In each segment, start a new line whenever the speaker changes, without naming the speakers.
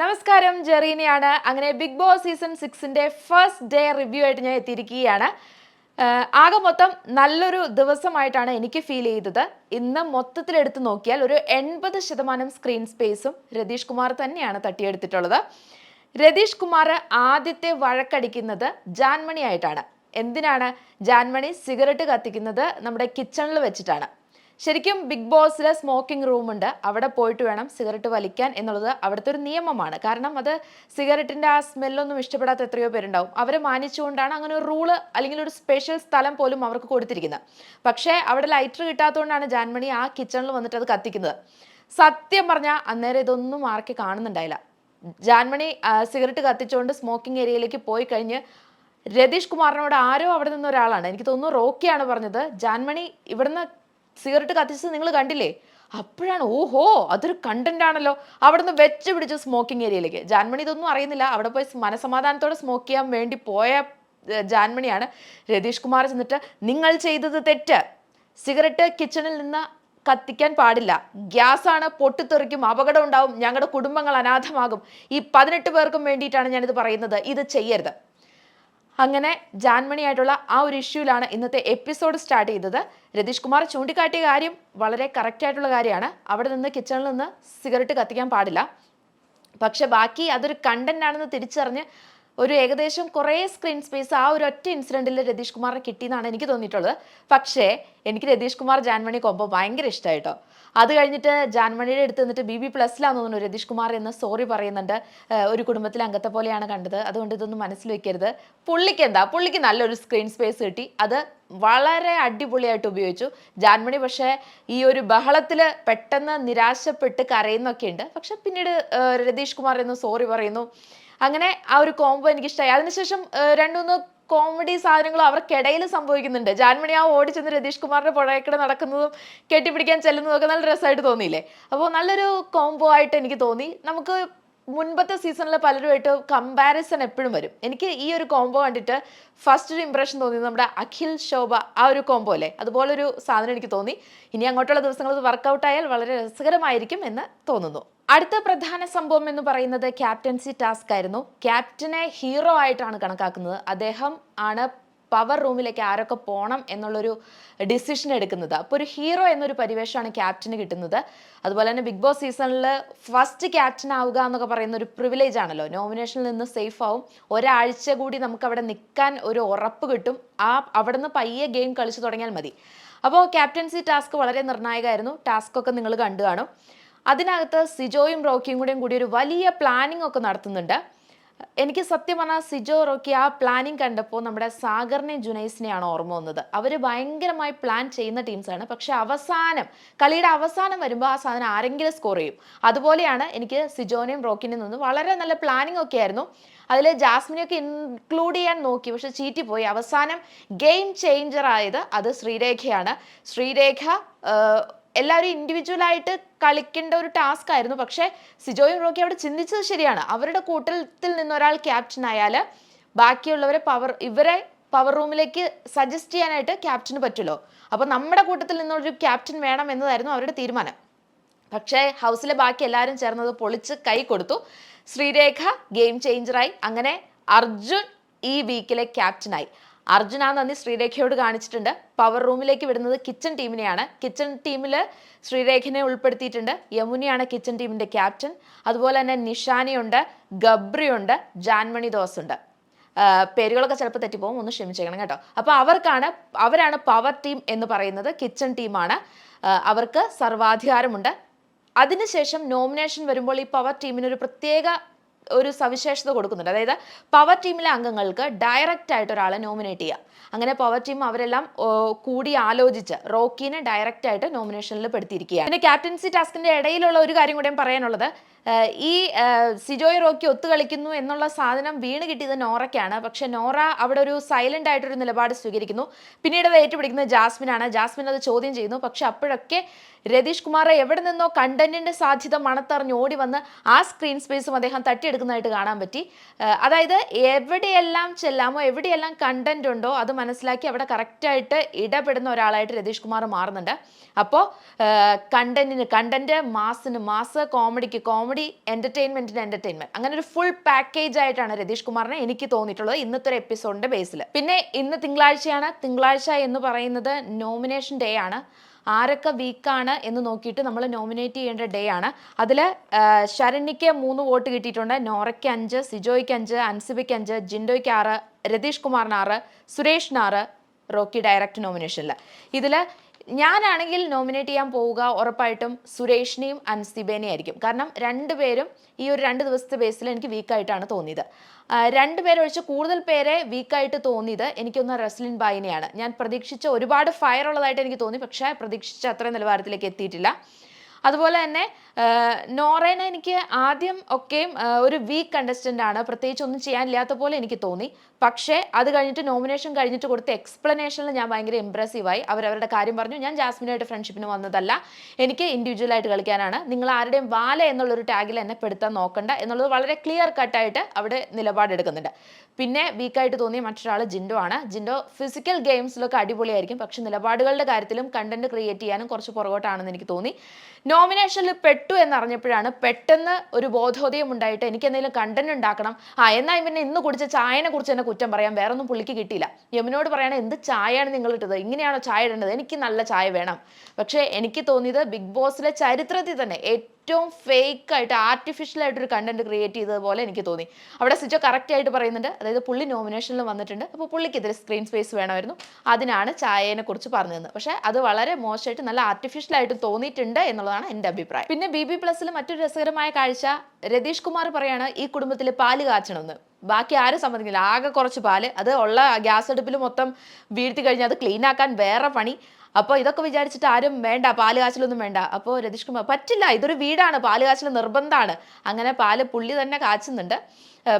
നമസ്കാരം ജെറീനയാണ്. അങ്ങനെ ബിഗ് ബോസ് സീസൺ സിക്സിന്റെ ഫസ്റ്റ് ഡേ റിവ്യൂ ആയിട്ട് ഞാൻ എത്തിയിരിക്കുകയാണ്. ആകെ മൊത്തം നല്ലൊരു ദിവസമായിട്ടാണ് എനിക്ക് ഫീൽ ചെയ്തത്. ഇന്ന് മൊത്തത്തിൽ എടുത്തു നോക്കിയാൽ ഒരു എൺപത് ശതമാനം സ്ക്രീൻ സ്പേസും രതീഷ് കുമാർ തന്നെയാണ് തട്ടിയെടുത്തിട്ടുള്ളത്. രതീഷ് കുമാർ ആദ്യത്തെ വഴക്കടിക്കുന്നത് ജാൻമണി ആയിട്ടാണ് എന്തിനാണ്? ജാൻമണി സിഗരറ്റ് കത്തിക്കുന്നത് നമ്മുടെ കിച്ചണിൽ വെച്ചിട്ടാണ്. ശരിക്കും ബിഗ് ബോസിൽ സ്മോക്കിംഗ് റൂമുണ്ട്. അവിടെ പോയിട്ട് വേണം സിഗരറ്റ് വലിക്കാൻ എന്നുള്ളത് അവിടുത്തെ ഒരു നിയമമാണ്. കാരണം അത് സിഗരറ്റിന്റെ ആ സ്മെല്ലൊന്നും ഇഷ്ടപ്പെടാത്ത എത്രയോ പേരുണ്ടാവും. അവരെ മാനിച്ചുകൊണ്ടാണ് അങ്ങനെ ഒരു റൂൾ അല്ലെങ്കിൽ ഒരു സ്പെഷ്യൽ സ്ഥലം പോലും അവർക്ക് കൊടുത്തിരിക്കുന്നത്. പക്ഷേ അവിടെ ലൈറ്റർ കിട്ടാത്തതുകൊണ്ടാണ് ജാൻമണി ആ കിച്ചണിൽ വന്നിട്ട് അത് കത്തിക്കുന്നത്. സത്യം പറഞ്ഞാൽ അന്നേരം ഇതൊന്നും ആർക്കെ കാണുന്നുണ്ടായില്ല. ജാൻമണി സിഗരറ്റ് കത്തിച്ചുകൊണ്ട് സ്മോക്കിംഗ് ഏരിയയിലേക്ക് പോയി കഴിഞ്ഞ് രതീഷ് കുമാറിനോട് ആരോ അവിടെ നിന്ന് ഒരാളാണ്. എനിക്ക് തോന്നുന്നു റോക്കിയാണ് പറഞ്ഞത്. ജാൻമണി ഇവിടുന്ന് സിഗരറ്റ് കത്തിച്ചത് നിങ്ങൾ കണ്ടില്ലേ? അപ്പോഴാണ് ഓഹോ അതൊരു കണ്ടന്റ് ആണല്ലോ. അവിടെ നിന്ന് വെച്ച് പിടിച്ച് സ്മോക്കിംഗ് ഏരിയയിലേക്ക് ജാൻമണി ഇതൊന്നും അറിയുന്നില്ല. അവിടെ പോയി മനസമാധാനത്തോടെ സ്മോക്ക് ചെയ്യാൻ വേണ്ടി പോയ ജാൻമണിയാണ് രതീഷ് കുമാർ ചെന്നിട്ട് നിങ്ങൾ ചെയ്തത് തെറ്റ്. സിഗരറ്റ് കിച്ചണിൽ നിന്ന് കത്തിക്കാൻ പാടില്ല. ഗ്യാസാണ് പൊട്ടിത്തെറിക്കും. അപകടം ഉണ്ടാവും. ഞങ്ങളുടെ കുടുംബങ്ങൾ അനാഥമാകും. ഈ പതിനെട്ട് പേർക്കും വേണ്ടിയിട്ടാണ് ഞാനിത് പറയുന്നത്. ഇത് ചെയ്യരുത്. അങ്ങനെ ജാൻമണിയായിട്ടുള്ള ആ ഒരു ഇഷ്യൂലാണ് ഇന്നത്തെ എപ്പിസോഡ് സ്റ്റാർട്ട് ചെയ്തത്. രതീഷ് കുമാർ ചൂണ്ടിക്കാട്ടിയ കാര്യം വളരെ കറക്റ്റായിട്ടുള്ള കാര്യമാണ്. അവിടെ നിന്ന് കിച്ചണിൽ നിന്ന് സിഗരറ്റ് കത്തിക്കാൻ പാടില്ല. പക്ഷെ ബാക്കി അതൊരു കണ്ടന്റ് ആണെന്ന് തിരിച്ചറിഞ്ഞ് ഒരു ഏകദേശം കുറേ സ്ക്രീൻ സ്പേസ് ആ ഒരു ഒറ്റ ഇൻസിഡന്റിൽ രതീഷ് കുമാറിന് കിട്ടിയെന്നാണ് എനിക്ക് തോന്നിയിട്ടുള്ളത്. പക്ഷേ എനിക്ക് രതീഷ് കുമാർ ജാൻമണി കോമ്പോ ഭയങ്കര ഇഷ്ടമായിട്ടോ അത് കഴിഞ്ഞിട്ട് ജാൻമണിയുടെ അടുത്ത് നിന്നിട്ട് ബി ബി പ്ലസ്സിലാന്ന് തോന്നുന്നു രതീഷ് കുമാർ എന്ന് സോറി പറയുന്നുണ്ട്. ഒരു കുടുംബത്തിലെ അംഗത്തെ പോലെയാണ് കണ്ടത്. അതുകൊണ്ട് ഇതൊന്നും മനസ്സിൽ വെക്കരുത്. പുള്ളിക്ക് എന്താ? പുള്ളിക്ക് നല്ലൊരു സ്ക്രീൻ സ്പേസ് കിട്ടി. അത് വളരെ അടിപൊളിയായിട്ട് ഉപയോഗിച്ചു. ജാൻമണി പക്ഷേ ഈ ഒരു ബഹളത്തിൽ പെട്ടെന്ന് നിരാശപ്പെട്ട് കരയുന്നൊക്കെ ഉണ്ട് പക്ഷെ പിന്നീട് രതീഷ് കുമാർ എന്ന് സോറി പറയുന്നു. അങ്ങനെ ആ ഒരു കോംബോ എനിക്ക് ഇഷ്ടമായി അതിനുശേഷം രണ്ടുമൂന്ന് കോമഡി സാധനങ്ങളും അവർക്കിടയിൽ സംഭവിക്കുന്നുണ്ട്. ജാൻമണി ആ ഓടി ചെന്ന് രതീഷ് കുമാറിന്റെ പുഴയക്കടെ നടക്കുന്നതും കെട്ടിപ്പിടിക്കാൻ ചെല്ലുന്നതും ഒക്കെ നല്ല രസമായിട്ട് തോന്നിയില്ലേ? അപ്പോൾ നല്ലൊരു കോംബോ ആയിട്ട് എനിക്ക് തോന്നി. നമുക്ക് മുൻപത്തെ സീസണിൽ പലരുമായിട്ട് കമ്പാരിസൺ എപ്പോഴും വരും. എനിക്ക് ഈ ഒരു കോംബോ കണ്ടിട്ട് ഫസ്റ്റ് ഒരു ഇംപ്രഷൻ തോന്നി നമ്മുടെ അഖിൽ ശോഭ ആ ഒരു കോംബോ അല്ലേ? അതുപോലൊരു സാധനം എനിക്ക് തോന്നി. ഇനി അങ്ങോട്ടുള്ള ദിവസങ്ങൾ ഇത് വർക്കൗട്ട് ആയാൽ വളരെ രസകരമായിരിക്കും എന്ന് തോന്നുന്നു. അടുത്ത പ്രധാന സംഭവം എന്ന് പറയുന്നത് ക്യാപ്റ്റൻസി ടാസ്ക് ആയിരുന്നു. ക്യാപ്റ്റനെ ഹീറോ ആയിട്ടാണ് കണക്കാക്കുന്നത്. അദ്ദേഹം ആണ് പവർ റൂമിലേക്ക് ആരൊക്കെ പോകണം എന്നുള്ളൊരു ഡിസിഷൻ എടുക്കുന്നത്. അപ്പോൾ ഒരു ഹീറോ എന്നൊരു പരിവേഷമാണ് ക്യാപ്റ്റന് കിട്ടുന്നത്. അതുപോലെ തന്നെ ബിഗ് ബോസ് സീസണിൽ ഫസ്റ്റ് ക്യാപ്റ്റൻ ആവുക എന്നൊക്കെ പറയുന്ന ഒരു പ്രിവിലേജ് ആണല്ലോ. നോമിനേഷനിൽ നിന്ന് സേഫ് ആവും. ഒരാഴ്ച കൂടി നമുക്ക് അവിടെ നിൽക്കാൻ ഒരു ഉറപ്പ് കിട്ടും. ആ അവിടെ നിന്ന് പയ്യെ ഗെയിം കളിച്ചു തുടങ്ങിയാൽ മതി. അപ്പോൾ ക്യാപ്റ്റൻസി ടാസ്ക് വളരെ നിർണായകമായിരുന്നു. ടാസ്ക് ഒക്കെ നിങ്ങൾ കണ്ടു കാണും. അതിനകത്ത് സിജോയും റോക്കിയും കൂടെയും കൂടി ഒരു വലിയ പ്ലാനിംഗ് ഒക്കെ നടത്തുന്നുണ്ട്. എനിക്ക് സത്യം പറഞ്ഞാൽ സിജോ റോക്കി ആ പ്ലാനിങ് കണ്ടപ്പോൾ നമ്മുടെ സാഗറിനെ ജുനൈസിനെയാണ് ഓർമ്മ വന്നത്. അവർ ഭയങ്കരമായി പ്ലാൻ ചെയ്യുന്ന ടീംസാണ് പക്ഷെ അവസാനം കളിയുടെ അവസാനം വരുമ്പോൾ ആ സാധനം ആരെങ്കിലും സ്കോർ ചെയ്യും. അതുപോലെയാണ് എനിക്ക് സിജോനെയും റോക്കിനെയും നിന്ന് വളരെ നല്ല പ്ലാനിങ് ഒക്കെ ആയിരുന്നു. അതിൽ ജാസ്മിനെയൊക്കെ ഇൻക്ലൂഡ് ചെയ്യാൻ നോക്കി. പക്ഷെ ചീറ്റി പോയി. അവസാനം ഗെയിം ചേഞ്ചർ ആയത് അത് ശ്രീരേഖയാണ്. ശ്രീരേഖ എല്ലാവരും ഇൻഡിവിജ്വൽ ആയിട്ട് കളിക്കേണ്ട ഒരു ടാസ്ക് ആയിരുന്നു. പക്ഷേ സിജോയും റോക്കി അവിടെ ചിന്തിച്ചത് ശരിയാണ്. അവരുടെ കൂട്ടത്തിൽ നിന്ന് ഒരാൾ ക്യാപ്റ്റൻ ആയാൽ ബാക്കിയുള്ളവരെ പവർ ഇവരെ പവർ റൂമിലേക്ക് സജസ്റ്റ് ചെയ്യാനായിട്ട് ക്യാപ്റ്റന് പറ്റുമല്ലോ. അപ്പോൾ നമ്മുടെ കൂട്ടത്തിൽ നിന്നൊരു ക്യാപ്റ്റൻ വേണം എന്നതായിരുന്നു അവരുടെ തീരുമാനം. പക്ഷേ ഹൗസിലെ ബാക്കി എല്ലാവരും ചേർന്നത് പൊളിച്ച് കൈ കൊടുത്തു. ശ്രീരേഖ ഗെയിം ചേഞ്ചറായി അങ്ങനെ അർജുൻ ഈ വീക്കിലെ ക്യാപ്റ്റനായി അർജുൻ ആ നന്ദി ശ്രീരേഖയോട് കാണിച്ചിട്ടുണ്ട്. പവർ റൂമിലേക്ക് വിടുന്നത് കിച്ചൺ ടീമിനെയാണ് കിച്ചൺ ടീമിൽ ശ്രീരേഖനെ ഉൾപ്പെടുത്തിയിട്ടുണ്ട്. യമുനയാണ് കിച്ചൺ ടീമിന്റെ ക്യാപ്റ്റൻ അതുപോലെ തന്നെ നിഷാനിയുണ്ട് ഗബ്രിയുണ്ട് ജാൻമണി ദോസ് ഉണ്ട് പേരുകളൊക്കെ ചിലപ്പോൾ തെറ്റിപ്പോകും ഒന്ന് ക്ഷമിച്ചേക്കണം കേട്ടോ. അപ്പോൾ അവർക്കാണ് അവരാണ് പവർ ടീം എന്ന് പറയുന്നത്. കിച്ചൺ ടീമാണ് അവർക്ക് സർവാധികാരമുണ്ട്. അതിനുശേഷം നോമിനേഷൻ വരുമ്പോൾ ഈ പവർ ടീമിനൊരു പ്രത്യേക ഒരു സവിശേഷത കൊടുക്കുന്നുണ്ട്. അതായത് പവർ ടീമിലെ അംഗങ്ങൾക്ക് ഡയറക്റ്റ് ആയിട്ട് ഒരാളെ നോമിനേറ്റ് ചെയ്യുക അങ്ങനെ പവർ ടീം അവരെല്ലാം കൂടി ആലോചിച്ച് റോക്കിനെ ഡയറക്റ്റ് ആയിട്ട് നോമിനേഷനിൽ പെടുത്തിയിരിക്കുകയാണ്. പിന്നെ ക്യാപ്റ്റൻസി ടാസ്കിന്റെ ഇടയിലുള്ള ഒരു കാര്യം കൂടെയും പറയാനുള്ളത് ഈ സിജോയ് റോക്കി ഒത്തു കളിക്കുന്നു എന്നുള്ള സാധനം വീണ് കിട്ടിയത് നോറയ്ക്കാണ്. പക്ഷെ നോറ അവിടെ ഒരു സൈലന്റ് ആയിട്ടൊരു നിലപാട് സ്വീകരിക്കുന്നു. പിന്നീട് അത് ഏറ്റുപിടിക്കുന്നത് ജാസ്മിനാണ്. ജാസ്മിൻ അത് ചോദ്യം ചെയ്യുന്നു. പക്ഷെ അപ്പോഴൊക്കെ രതീഷ് കുമാറെ എവിടെ നിന്നോ കണ്ടന്റിന്റെ സാധ്യത മണത്തറിഞ്ഞ് ഓടി വന്ന് ആ സ്ക്രീൻ സ്പേസും അദ്ദേഹം തട്ടിയെടുക്കുന്നതായിട്ട് കാണാൻ പറ്റി. അതായത് എവിടെയെല്ലാം ചെല്ലാമോ എവിടെയെല്ലാം കണ്ടന്റ് ഉണ്ടോ അത് മനസ്സിലാക്കി അവിടെ കറക്റ്റായിട്ട് ഇടപെടുന്ന ഒരാളായിട്ട് രതീഷ് കുമാർ മാറുന്നുണ്ട്. അപ്പോൾ കണ്ടന്റിന് കണ്ടന്റ് മാസിന് മാസ് കോമഡിക്ക് കോമഡി എന്റർടൈൻമെന്റിന് എന്റർടൈൻമെന്റ് അങ്ങനെ ഒരു ഫുൾ പാക്കേജ് ആയിട്ടാണ് രതീഷ് കുമാറിനെ എനിക്ക് തോന്നിയിട്ടുള്ളത് ഇന്നത്തെ ഒരു എപ്പിസോഡിന്റെ ബേസിൽ പിന്നെ ഇന്ന് തിങ്കളാഴ്ചയാണ്. തിങ്കളാഴ്ച എന്ന് പറയുന്നത് നോമിനേഷൻ ഡേ ആണ്. ആരൊക്കെ വീക്കാണ് എന്ന് നോക്കിയിട്ട് നമ്മൾ നോമിനേറ്റ് ചെയ്യേണ്ട ഡേ ആണ്. അതിൽ ശരണ്യയ്ക്ക് മൂന്ന് വോട്ട് കിട്ടിയിട്ടുണ്ട്. നോറയ്ക്ക് അഞ്ച് സിജോയ്ക്ക് അഞ്ച് അൻസിബയ്ക്ക് അഞ്ച് ജിൻഡോയ്ക്ക് ആറ് രതീഷ് കുമാറിന് ആറ് റോക്കി ഡയറക്റ്റ് നോമിനേഷനിൽ ഇതിൽ ഞാനാണെങ്കിൽ നോമിനേറ്റ് ചെയ്യാൻ പോവുക ഉറപ്പായിട്ടും സുരേഷിനെയും അൻസിബേനെയും ആയിരിക്കും കാരണം രണ്ടുപേരും ഈ ഒരു രണ്ട് ദിവസത്തെ ബേസിൽ എനിക്ക് വീക്കായിട്ടാണ് തോന്നിയത്. രണ്ടുപേരൊഴിച്ച് കൂടുതൽ പേരെ വീക്കായിട്ട് തോന്നിയത് എനിക്കൊന്ന് റസ്ലിൻ ബായിനെയാണ്. ഞാൻ പ്രതീക്ഷിച്ച ഒരുപാട് ഫയർ ഉള്ളതായിട്ട് എനിക്ക് തോന്നി പക്ഷേ പ്രതീക്ഷിച്ച അത്ര നിലവാരത്തിലേക്ക് എത്തിയിട്ടില്ല. അതുപോലെ തന്നെ നോറേനെ എനിക്ക് ആദ്യം ഒക്കെയും ഒരു വീക്ക് കണ്ടസ്റ്റന്റ് ആണ്. പ്രത്യേകിച്ച് ഒന്നും ചെയ്യാനില്ലാത്ത പോലെ എനിക്ക് തോന്നി. പക്ഷേ അത് കഴിഞ്ഞിട്ട് നോമിനേഷൻ കഴിഞ്ഞിട്ട് കൊടുത്ത എക്സ്പ്ലനേഷനിൽ ഞാൻ ഭയങ്കര ഇമ്പ്രസീവായി അവരവരുടെ കാര്യം പറഞ്ഞു. ഞാൻ ജാസ്മിനായിട്ട് ഫ്രണ്ട്ഷിപ്പിന് വന്നതല്ല. എനിക്ക് ഇൻഡിവിജ്വൽ ആയിട്ട് കളിക്കാനാണ്. നിങ്ങൾ ആരുടെയും വാല എന്നുള്ളൊരു ടാഗിൽ എന്നെ പെടുത്താൻ നോക്കണ്ട എന്നുള്ളത് വളരെ ക്ലിയർ കട്ടായിട്ട് അവിടെ നിലപാടെടുക്കുന്നുണ്ട് പിന്നെ വീക്കായിട്ട് തോന്നിയ മറ്റൊരാൾ ജിൻഡോ ആണ്. ജിൻഡോ ഫിസിക്കൽ ഗെയിംസിലൊക്കെ അടിപൊളിയായിരിക്കും. പക്ഷെ നിലപാടുകളുടെ കാര്യത്തിലും കണ്ടന്റ് ക്രിയേറ്റ് ചെയ്യാനും കുറച്ച് പുറകോട്ടാണെന്ന് എനിക്ക് തോന്നി. നോമിനേഷനിൽ പെട്ടു എന്നറിഞ്ഞപ്പോഴാണ് പെട്ടെന്ന് ഒരു ബോധോദയം ഉണ്ടായിട്ട് എനിക്ക് എന്തെങ്കിലും കണ്ടന്റ് ഉണ്ടാക്കണം. ആ എന്നാൽ പിന്നെ ഇന്ന് കുടിച്ച ചായനെ കുറിച്ച് കുറ്റം പറയാം വേറെ ഒന്നും പുള്ളിക്ക് കിട്ടിയില്ല. യമുനോട് പറയണ എന്ത് ചായയാണ് നിങ്ങൾ ഇട്ടത്? ഇങ്ങനെയാണോ ചായ ഇടേണ്ടത്? എനിക്ക് നല്ല ചായ വേണം. പക്ഷേ എനിക്ക് തോന്നിയത് ബിഗ് ബോസിലെ ചരിത്രത്തിൽ തന്നെ ഏറ്റവും ഫേക്ക് ആയിട്ട് ആർട്ടിഫിഷ്യൽ ആയിട്ട് ഒരു കണ്ടന്റ് ക്രിയേറ്റ് ചെയ്തതുപോലെ എനിക്ക് തോന്നി. അവിടെ സിജോ കറക്റ്റ് ആയിട്ട് പറയുന്നുണ്ട്. അതായത് പുള്ളി നോമിനേഷനിൽ വന്നിട്ടുണ്ട്. അപ്പോൾ പുള്ളിക്കെതിരെ സ്ക്രീൻ സ്പേസ് വേണമായിരുന്നു. അതിനാണ് ചായനെ കുറിച്ച് പറഞ്ഞത് പക്ഷേ അത് വളരെ മോശമായിട്ട് നല്ല ആർട്ടിഫിഷ്യൽ ആയിട്ട് തോന്നിയിട്ടുണ്ട് എന്നുള്ളതാണ് എന്റെ അഭിപ്രായം. പിന്നെ ബി ബി പ്ലസിൽ മറ്റൊരു രസകരമായ കാഴ്ച. രതീഷ് കുമാർ പറയാണ് ഈ കുടുംബത്തിൽ പാൽ കാച്ചണമെന്ന്. ബാക്കി ആരും സമ്മതിക്കില്ല ആകെ കുറച്ച് പാൽ. അത് ഉള്ള ഗ്യാസ് അടുപ്പിൽ മൊത്തം വീഴ്ത്തി കഴിഞ്ഞാൽ അത് ക്ലീൻ ആക്കാൻ വേറെ പണി. അപ്പോൾ ഇതൊക്കെ വിചാരിച്ചിട്ട് ആരും വേണ്ട പാൽ കാച്ചിലൊന്നും വേണ്ട. അപ്പോൾ രതീഷ് കുമാർ പറ്റില്ല ഇതൊരു വീടാണ് പാൽ കാച്ചിൽ നിർബന്ധമാണ് അങ്ങനെ പാൽ പുള്ളി തന്നെ കാച്ചുന്നുണ്ട്.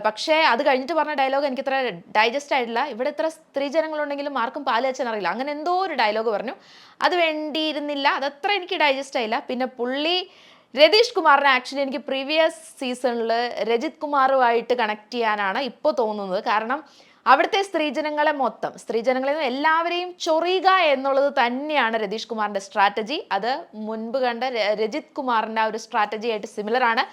പക്ഷേ അത് കഴിഞ്ഞിട്ട് പറഞ്ഞ ഡയലോഗ് എനിക്ക് ഇത്ര ഡൈജസ്റ്റ് ആയിട്ടില്ല. ഇവിടെ ഇത്ര സ്ത്രീജനങ്ങളുണ്ടെങ്കിലും ആർക്കും പാൽ കാച്ചാൻ അറിയില്ല. അങ്ങനെ എന്തോ ഒരു ഡയലോഗ് പറഞ്ഞു. അത് വേണ്ടിയിരുന്നില്ല. അതത്ര എനിക്ക് ഡൈജസ്റ്റ് ആയില്ല. പിന്നെ പുള്ളി രതീഷ് കുമാറിനെ ആക്ച്വലി എനിക്ക് പ്രീവിയസ് സീസണിൽ രജിത് കുമാറുമായിട്ട് കണക്ട് ചെയ്യാനാണ് ഇപ്പോൾ തോന്നുന്നത്. കാരണം അവിടുത്തെ സ്ത്രീജനങ്ങളെ മൊത്തം സ്ത്രീജനങ്ങളെ എല്ലാവരെയും ചൊറിയുക എന്നുള്ളത് തന്നെയാണ് രതീഷ് കുമാറിന്റെ സ്ട്രാറ്റജി അത് മുൻപ് കണ്ട രജിത് കുമാറിന്റെ ഒരു സ്ട്രാറ്റജി ആയിട്ട് സിമിലർ ആണ്.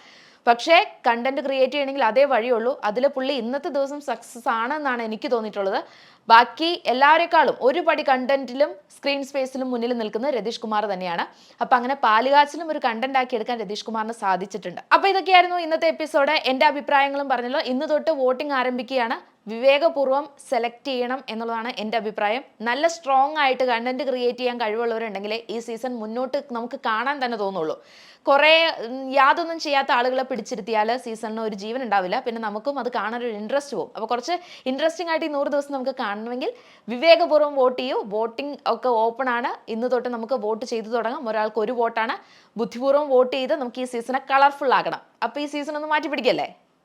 പക്ഷേ കണ്ടന്റ് ക്രിയേറ്റ് ചെയ്യണമെങ്കിൽ അതേ വഴിയുള്ളൂ. അതിൽ പുള്ളി ഇന്നത്തെ ദിവസം സക്സസ് ആണെന്നാണ് എനിക്ക് തോന്നിയിട്ടുള്ളത്. ബാക്കി എല്ലാവരെക്കാളും ഒരു പടി കണ്ടന്റിലും സ്ക്രീൻ സ്പേസിലും മുന്നിൽ നിൽക്കുന്നത് രതീഷ് കുമാർ തന്നെയാണ്. അപ്പൊ അങ്ങനെ പാലുകാച്ചിലും ഒരു കണ്ടന്റ് ആക്കി എടുക്കാൻ രതീഷ് കുമാറിന് സാധിച്ചിട്ടുണ്ട്. അപ്പൊ ഇതൊക്കെയായിരുന്നു ഇന്നത്തെ എപ്പിസോഡ് എന്റെ അഭിപ്രായങ്ങളും പറഞ്ഞല്ലോ. ഇന്ന് തൊട്ട് വോട്ടിംഗ് ആരംഭിക്കുകയാണ്. വിവേകപൂർവം സെലക്ട് ചെയ്യണം എന്നുള്ളതാണ് എന്റെ അഭിപ്രായം. നല്ല സ്ട്രോങ് ആയിട്ട് കണ്ടന്റ് ക്രിയേറ്റ് ചെയ്യാൻ കഴിവുള്ളവരുണ്ടെങ്കിൽ ഈ സീസൺ മുന്നോട്ട് നമുക്ക് കാണാൻ തന്നെ തോന്നുള്ളൂ. കുറേ യാതൊന്നും ചെയ്യാത്ത ആളുകളെ പിടിച്ചിരുത്തിയാൽ സീസണിന് ഒരു ജീവൻ ഉണ്ടാവില്ല. പിന്നെ നമുക്കും അത് കാണാൻ ഒരു ഇൻട്രസ്റ്റ് പോകും അപ്പോൾ കുറച്ച് ഇൻട്രസ്റ്റിംഗ് ആയിട്ട് ഈ നൂറ് ദിവസം നമുക്ക് കാണണമെങ്കിൽ വിവേകപൂർവം വോട്ട് ചെയ്യൂ. വോട്ടിംഗ് ഒക്കെ ഓപ്പൺ ആണ്. ഇന്ന് തൊട്ട് നമുക്ക് വോട്ട് ചെയ്തു തുടങ്ങാം. ഒരാൾക്ക് ഒരു വോട്ടാണ്. ബുദ്ധിപൂർവം വോട്ട് ചെയ്ത് നമുക്ക് ഈ സീസണെ കളർഫുൾ ആക്കണം. അപ്പോൾ ഈ സീസൺ ഒന്ന് മാറ്റി പിടിക്കല്ലേ?